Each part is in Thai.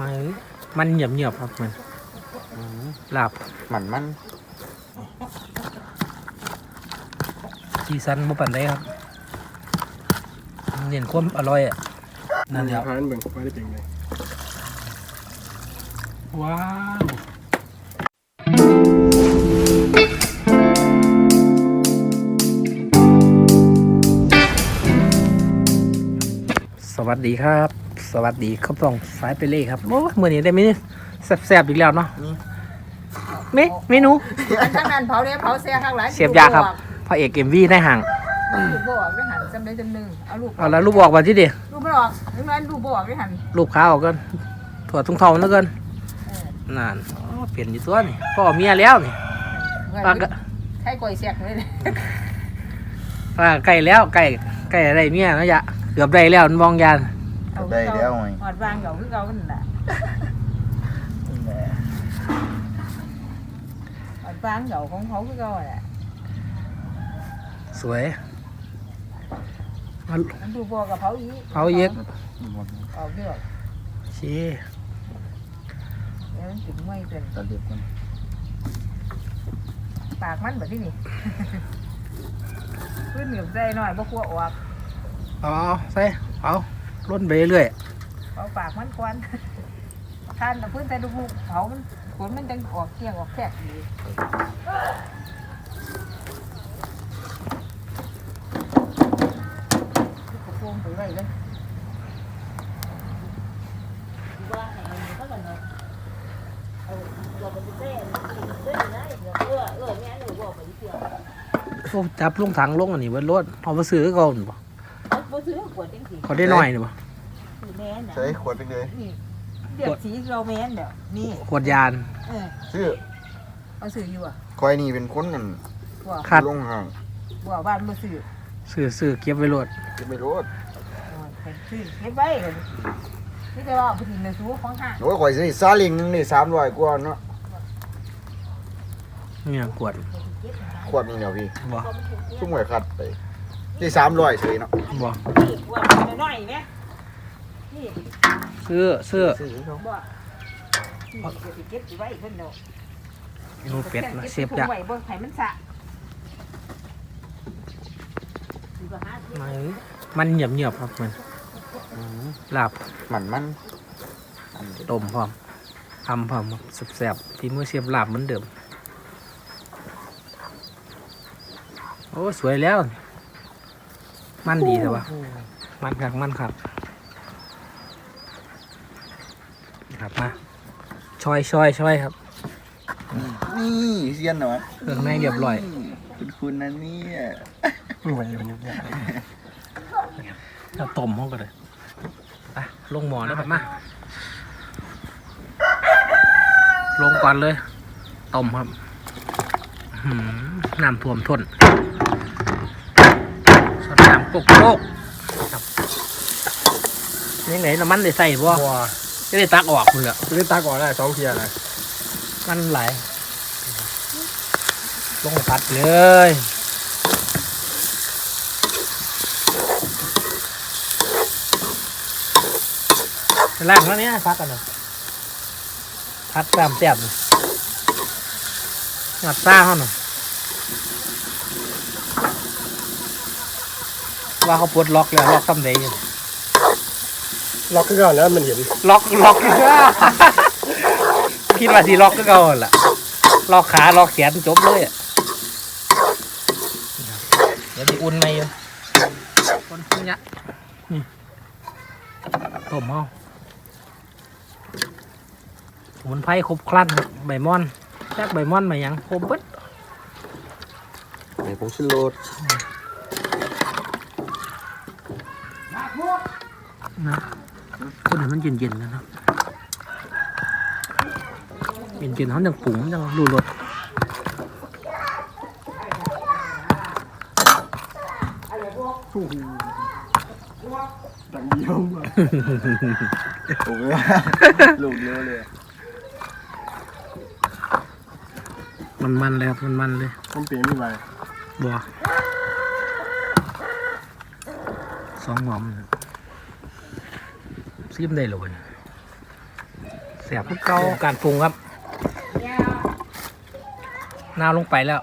มันมันเหนียบเหนียบๆครับมันหลับมันมันซีซันบ่ปันได้ครับเน้นความอร่อยอะนั่นเดียวพานเบิ่งว่าได้เป็นไงว้าวสวัสดีครับ สวัสดีครับต้องสายไปเล่ครับโอ้เมื่อนี้ได้ไหมนี่แซ่บๆอีกแล้วเนาะเมเมนูอันข้างนั้นเผาเนี่ยเผาเสียข้างหลังเสียบยาครับพระเอกเอ็มวีได้ห่างลูกบออกได้หันจำได้จำหนึ่งเอาลูกเอาแล้วลูกบอกว่าที่ดิลูกไม่ออกถึงนั้นลูกบออกได้หันลูกค้าออกกันถั่วทุ่งทองนึกกันเออนั่นอ๋อเปลี่ยนอยู่ตัวนี่พ่อเมียแล้วนี่เงินปลาก็ใช้ก่อยเสียกเลยปลาไก่แล้วไก่ไก่อะไรเมียนะยะเกือบได้แล้วมันมองยาน เอาได้แล้วไงหอดวางเก่าคือเก่านั่นแหละหอดวางเก่าของเขาคือเก่าแหละสวยมันมันลูกบอกับเผาอีกเผาเย็กออกเดือดชี้เดี๋ยวมันถึงไม่เกินตะเด็บมันปากมันแบบที่นี่พื้นเหนียวใจหน่อยบ่กลัวออกเอาเอาใส่เอา ล้นไปเรื่อยเอาปากมันกวนทานแต่พื้นแต่ลูกๆเผามันขนมันจังออกเที่ยงออกแคกดีกระโปรงไปไว้เลยว่าให้มันเขากันเนาะเอาเราไปเต้นเต้นนะเดี๋ยวเออเออแม่หนูบอกไปเที่ยวพวกจับลงถังลงอันนี้เบิดรถเอาไปซื้อก่อนบ่บ่ซื้อข วดจังสิเขาได้หน่อยนี่บ่คือแม่นน่ะใช้ขวดไปเลยนี่เดี๋ยวสีเราแม่นเดี๋ยวนี่ขวดยาน เออซื้อเอาซื้ออยู่อะคอยนี่เป็นคนนั่นบ่คัดลงห่างบ่บ้านบ่ซื้อซื้อซื้อเก็บไว้รถจะไม่รู้อ๋อไปซื้อเก็บไว้ก่อนนี่แต่ว่าเอาไปทิ้งในซูของห้างโอ้ยคอยซื้อซาเลิงนึงนี่สามร้อยกว่าเนาะเนี่ยขวดขวดนี่เนาะพี่บ่ชุ่มหวยขัดไป ที่สามร้อยเฉยเนาะบ่นี่ขวดน้อยๆแม่นี่ซื้อซื้อซื้อเขาบ่นี่ก็สิเก็บไว้เพิ่นเนาะหนูเป็ดนะเสียบจ้ะยะไว้บ่ให้มันสะดูก็หาซื้อมันมันเหนียบเหนียบๆครับมันหลับมันมันต้มพร้อมทำพร้อมครับแซ่บๆที่มือเสียบหลับเหมือนเดิมโอ้สวยแล้ว มันดีแต่ว่ามันคักมันครับครับมาชอยชอยชอยครับนี่เซียนหน่อยเครื่องในเรียบร้อยคุณคุณนั่นนี่ไม่ไหวอยู่เนี่ยเราต้มห้องกันเลยไปลงหมอแล้วครับมาลงก่อนเลยต้มครับอื้อหือน้ำท่วมทน สดน้ำโกโก้ครับยังไงน้ำมันได้ใส่บ่บัวจะได้ตักออกคุณเหรอจะได้ตาก่อนได้สองเทียนะมันไหลลงพัดเลยล่างแล้วเนี้ยพักกันเลยพัดตามแต้มเลยหยัดซ่าเขาหน่อย ว่าเขาปลดล็อกแล้วล็อกทำได้ยังล็อกก็ก่อนแล้วมันเห็นล็อกล็อกคิดว่าสิล็อกก็เก่าหั่นล่ะล็อกขาล็อกแขนจบเลยอะเดี๋ยวมีอุ่นไหมอยู่คนพวกเนี้ยนี่ต้มเอาสมุนไพรครบครันครับใบม่อนแจ๊กใบม่อนมาหยังครบเบิดไหนผมชิโรด นะคนเห็นมันเย็นๆนะครับเย็นๆเขายังปรุงยังรูรสดังเยี่ยมอะถูกเลยลูกเร็วเลย มันมันๆเลยครับมันมันๆเลยต้องเปลี่ยนไม่ไหวบัวสองหอมนะครับ ซิมได้เลยเสียบเก้าการปรุงครับน้าลงไปแล้ว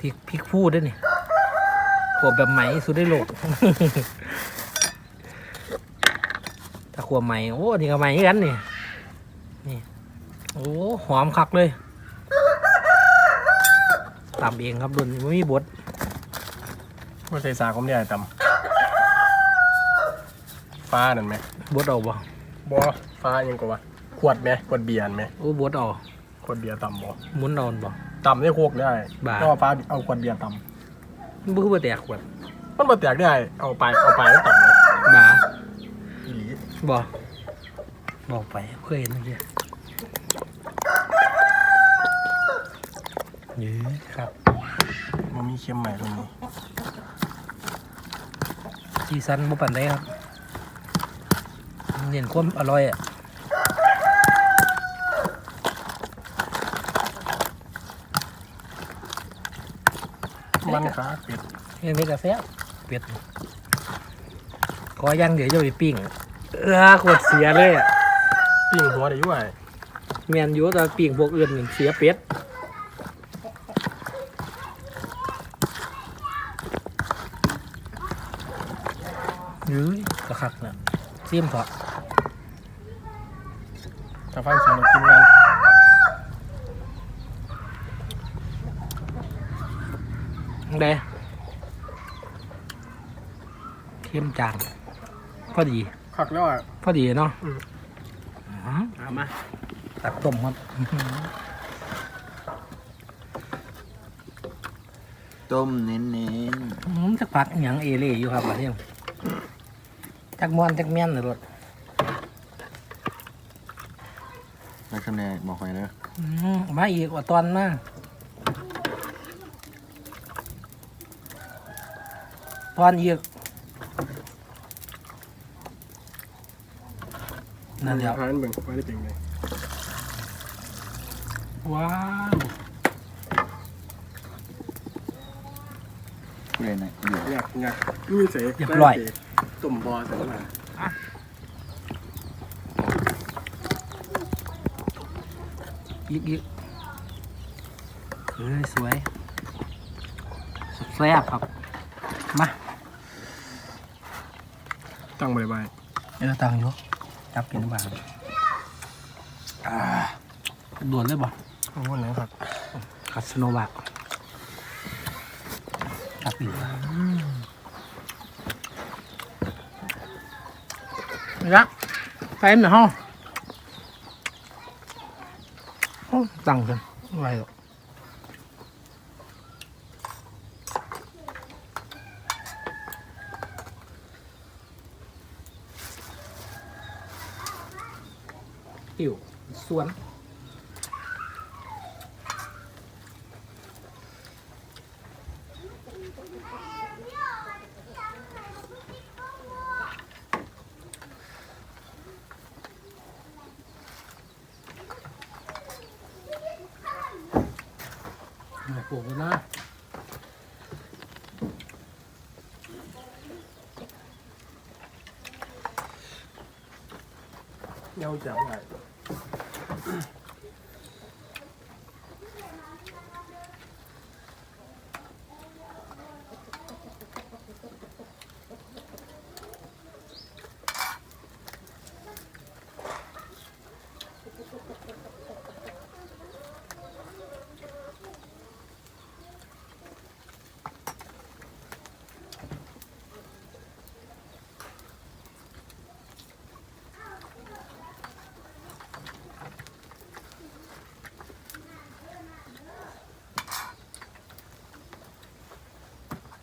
พริกพริกพูดด้วยนี่ขวบแบบไหมสุดได้โลกถ้าขวบใหม่โอ้นี่ก็ใหม่กันนี่นี่โอ้หอมคักเลยตำเองครับดุนไม่มีบดไม่ใช่สาผมเนี่ยตำานั่นไหมบดเอาบ่บอฟ้ายังกว่าขวดไหมขวดเบียร์ไหมโอ้บดเอาขวดเบียร์ตำบอหมุนเอาบ่ตำได้โคกได้บ้า ก็ฟ้าเอาขวดเบียร์ตมันบ่คือบ่แตกขวดำมันมาแตกได้เอาไปเอาไปแล้วตำเลยบาอีหลีบ่บอกไปเคยเห็นเมื่อกี้ยื้อครับมันมีเค็มใหม่ตรงนี้ซีซันบ่ปันได้ครับ เน้นความอร่อยอะมันขาเป็ดเห็นไหมกาแฟเป็ดขอย่างเดี๋ยวจะไปปิ้งเออขวดเสียเลยอะปิ้งหัวได้ด้วยแมนอยู่แต่ปิ้งพวกอื่นนี่เสียเป็ดยื้อกระคักนะซิมเถอะ ถ้าฟังเสียงเรากินกันเด้เข้มจางพอดีคักแล้วอะ พอดีเนาะอืม อ๋อเอามาตักต้มครับต้มเน้นอืมสักพักอหย่างเอเล่อยู่ครับว่าเที่ยงจักมวนจักเมียนเลยรถ ๆแล้วคำแนนบอกไว้เลยอืมมาอีกว่าตอนมาตอนอีกนั่นเดียวทานเบิ่งว่าได้เป็นไงว้าวพูดเลยนะเดี๋ยวอยากอยากมีเสกตุ่มบอเสร็จแล้ว อีกอีกเฮ้ยสวยแซ่บครับ มาตั้งบริบายเออตังอยู่จับกินบ้างอ่าด่วนเลยบ่โอ้โหไหนครับคัสโนวาจับอีกนะไปหน่อยห้องโอ้ ตังกันอะไรหรอกอิ๋วสวน มาปลูกกันนะ เงาจั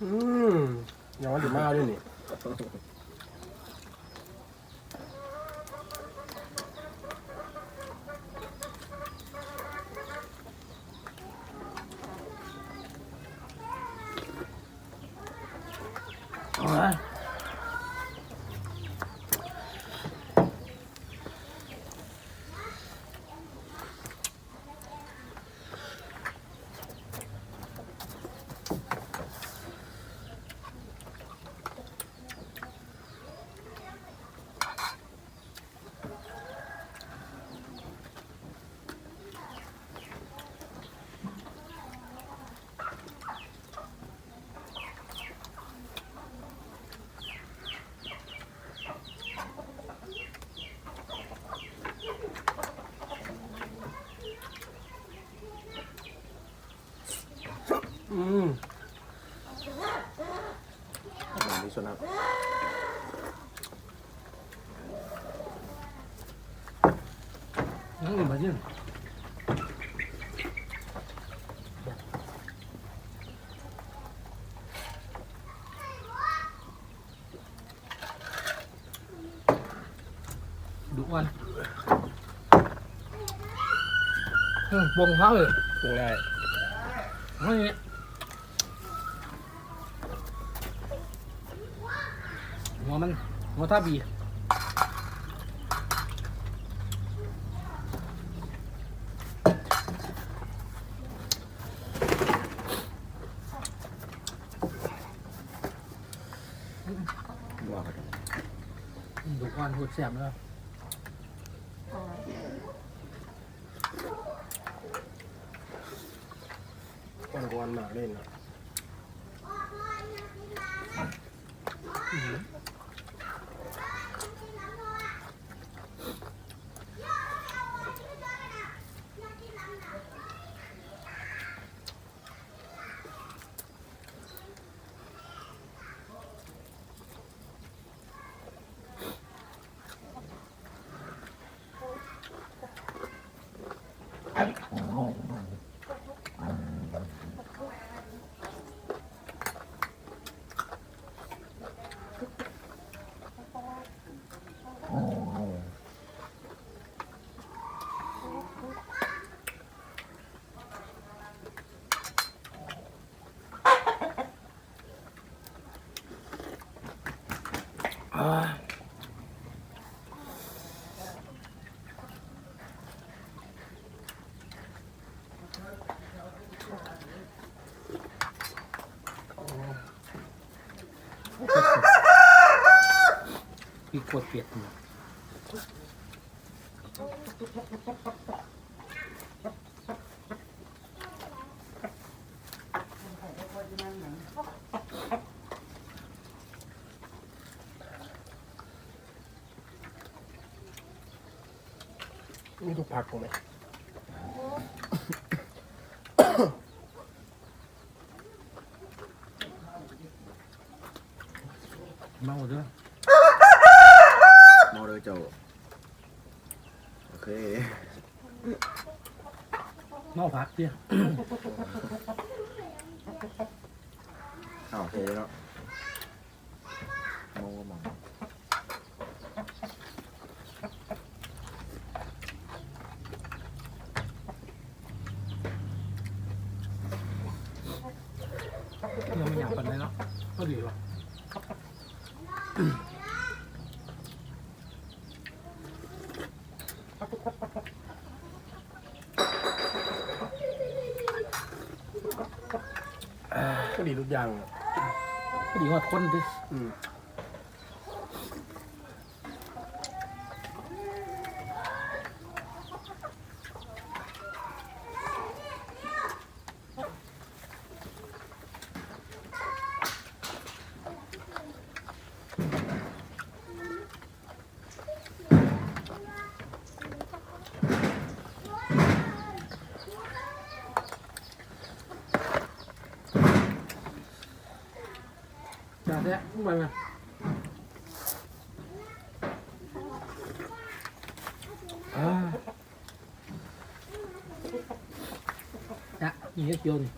บได้อืมยังว่าดีมากด้วยนี่ อืมมีส่วนครับนั่งอยู่มาเนี่ยดูวันอืมวงเขาเลย ปรุงได้ เอาอย่างนี้หัวมันหั วท่าบีว่าครับดูวันหัวแสบแล้ว ปีกขวดเปี ยกอยู่มีทุกผักผมไหมเมาเด้อมอเลยเจ้าโอเคเมาพักเด้อ อ้าวโอเคเนาะมองก็มอง ยังไม่อยากปันเลยเนาะก็ดีว่ะก็ดีทุกอย่างอะก็ดีว่าคนดิ อืม จ้าแท้ไปไหมอ่าจ้ะนี่ก็เกี่ยวนี่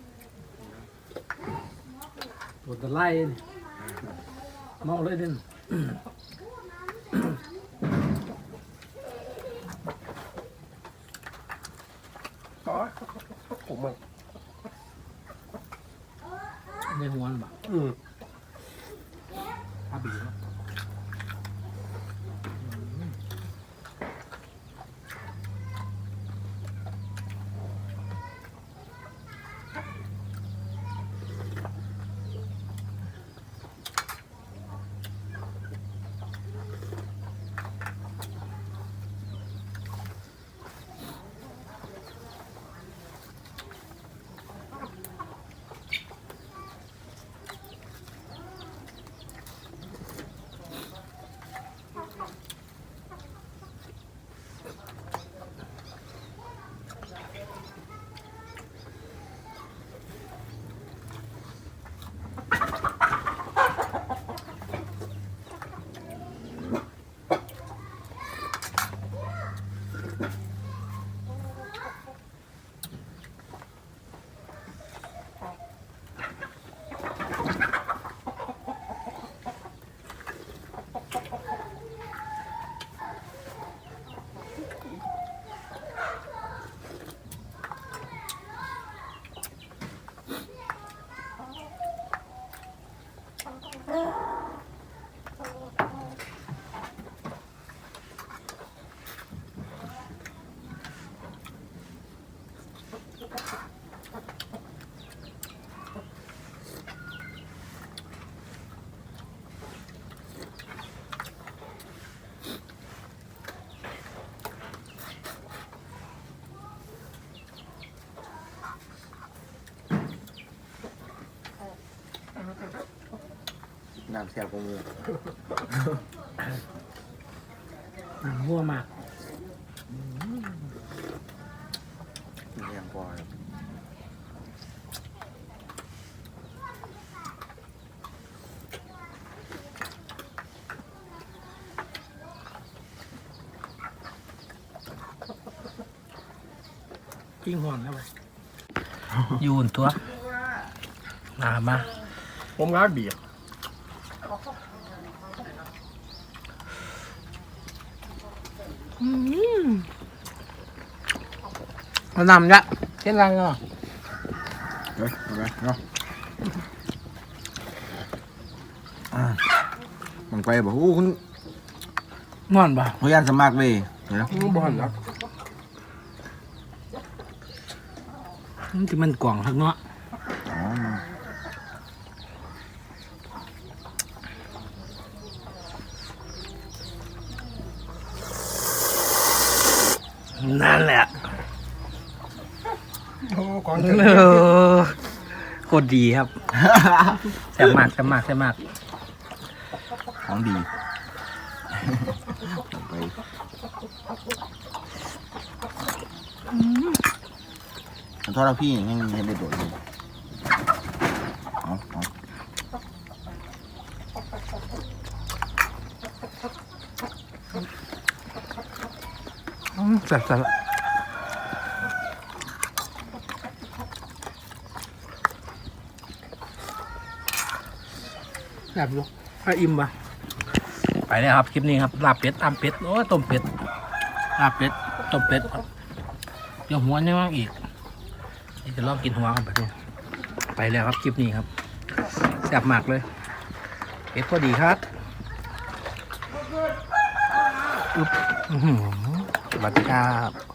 น้ำเสียบกว่าหมูอ่าหัวมากกินเลี้ยงพอครับกิ้งห่อนแล้วไปยูนตัวมามาผมร้านเบียร์ มานำละเช่นไรเนาะเฮ้ยเอาไปเนาะอ่ามันไปบอกโอ้คุณนอนบ่พยานสมัครเลยเดี๋ยวนะบ่หันครับมันที่มันกล่องทักเนาะ อ๋อ นั่นแหละโอ้ก่อนเออโคตรดีครับ แซ่บมากแซ่บมากแซ่บมาก ของดีไปขอโทษนะพี่ยังยังไม่ได้โดดเลยเอาเอา อืม แซ่บแซ่บแซ่บลูกถ้าอิ่มปะไปเลยครับคลิปนี้ครับลาบเป็ดตามเป็ดโอ้ต้มเป็ดลาบเป็ดต้มเป็ดครับเดี๋ยวหัวยังว่างอีกนี่จะลองกินหัวกันไปดูไปแล้วครับคลิปนี้ครับแซ่บมากเลยเป็ดพอดีครับอึ๊บอื้อหือ สวัสดีครับ